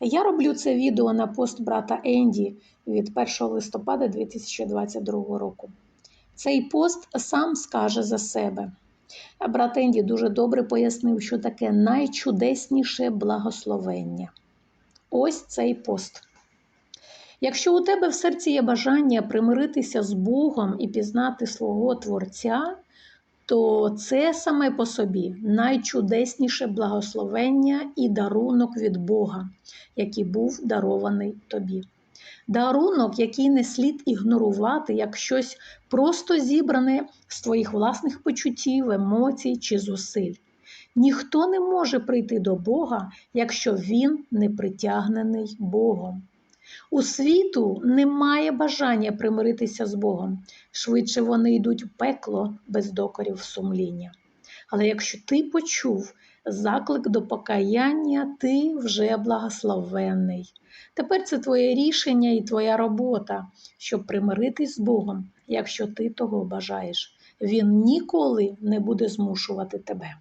Я роблю це відео на пост брата Енді від 1 листопада 2022 року. Цей пост сам скаже за себе. Брат Енді дуже добре пояснив, що таке найчудесніше благословення. Ось цей пост. Якщо у тебе в серці є бажання примиритися з Богом і пізнати свого Творця, то це саме по собі найчудесніше благословення і дарунок від Бога, який був дарований тобі. Дарунок, який не слід ігнорувати як щось просто зібране з твоїх власних почуттів, емоцій чи зусиль. Ніхто не може прийти до Бога, якщо він не притягнений Богом. У світу немає бажання примиритися з Богом. Швидше вони йдуть в пекло без докорів сумління. Але якщо ти почув заклик до покаяння, ти вже благословенний. Тепер це твоє рішення і твоя робота, щоб примиритись з Богом, якщо ти того бажаєш. Він ніколи не буде змушувати тебе.